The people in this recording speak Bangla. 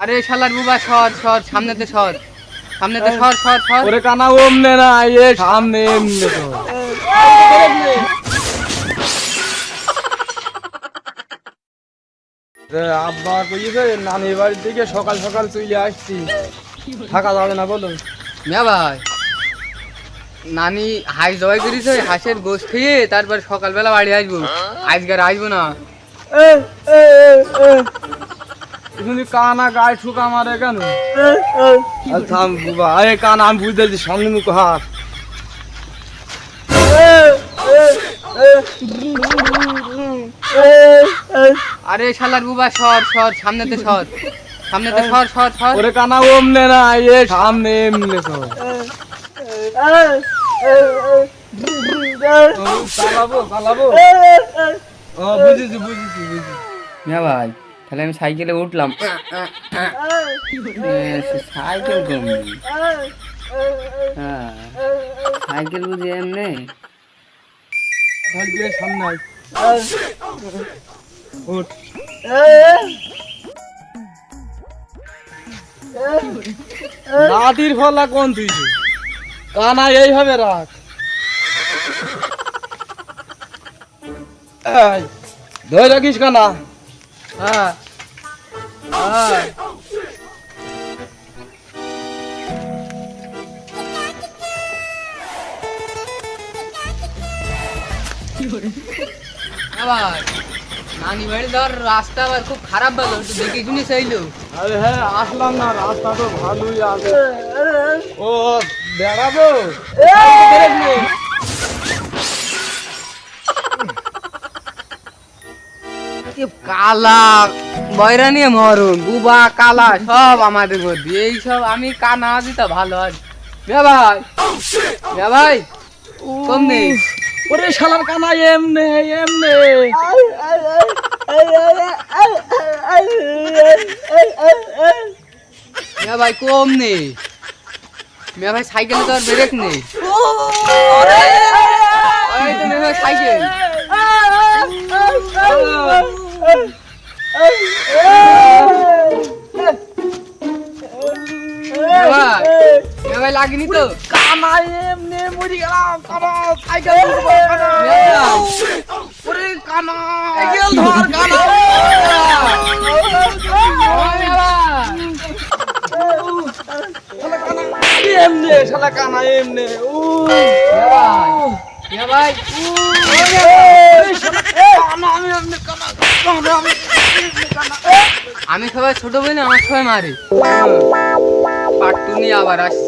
আরে শালার বুবা সর সর সামনেতে সর। সামনেতে সর সর সর। ওরে কানা ওমনে না এ সামনে এমনে তো। আব্বা কইছে নানি বাড়ির দিকে সকাল সকাল চলে আসছি। থাকা যাবে না বলো। মিয়া ভাই নানি হাঁস জবাই করিস ওই হাঁসের গোস খেয়ে তারপর সকালবেলা বাড়ি আসব। আজকে আর আসব না। তুমি কানা গায়ে ঠুকা মারে কেন? থাম বুবা আরে কানা আমি বুঝতে পারছি সামনে মুখ হাত। আরে শালার বুবা সর সর সামনেতে সর সামনেতে সর সর সর। ওরে কানা ওমনে না এ সামনে এমনে তো চালাবো ও বুঝেছি বুঝেছি বুঝেছি। মিয়া ভাই তাহলে আমি সাইকেলে উঠলাম। সাইকেল কমনি হ্যাঁ সাইকেল বুঝি এমনি? থাকবে সামনে। উঠ। নাতির ফলা কোন তুই? কানা এইভাবে রাখ। ধরে রাখিস কানা। হ্যাঁ হ্যাঁ আবার। নানি বাড়ি ধর রাস্তা আবার খুব খারাপ ভালো একটু দেখে শুনে চাইলো। আরে হ্যাঁ আসলাম না রাস্তা তো ভালোই আছে। ও বেড়াবো? কালা? বয়রা নিয়ে মরুন বুবা কালা সব আমাদের মধ্যে। আমি কানা আছি তা ভালো আছি মিয়া ভাই। মিয়া ভাই। কম নেই। ওরে শালার কানা এমনে এমনে। মিয়া ভাই কম নেই। মিয়া ভাই সাইকেলে তো আর ব্রেক নেই। ভাই লাগেনি তো? এমনে মরি গেলাম কানা সাইকেল ওরে কানা সাইকেল ধর কানা ও এমনে শালা কানা এমনে। ও ভাই আমি সবাই ছোট বই না আমার সবাই মারে। পাট্টু নিয়ে আবার আসছি।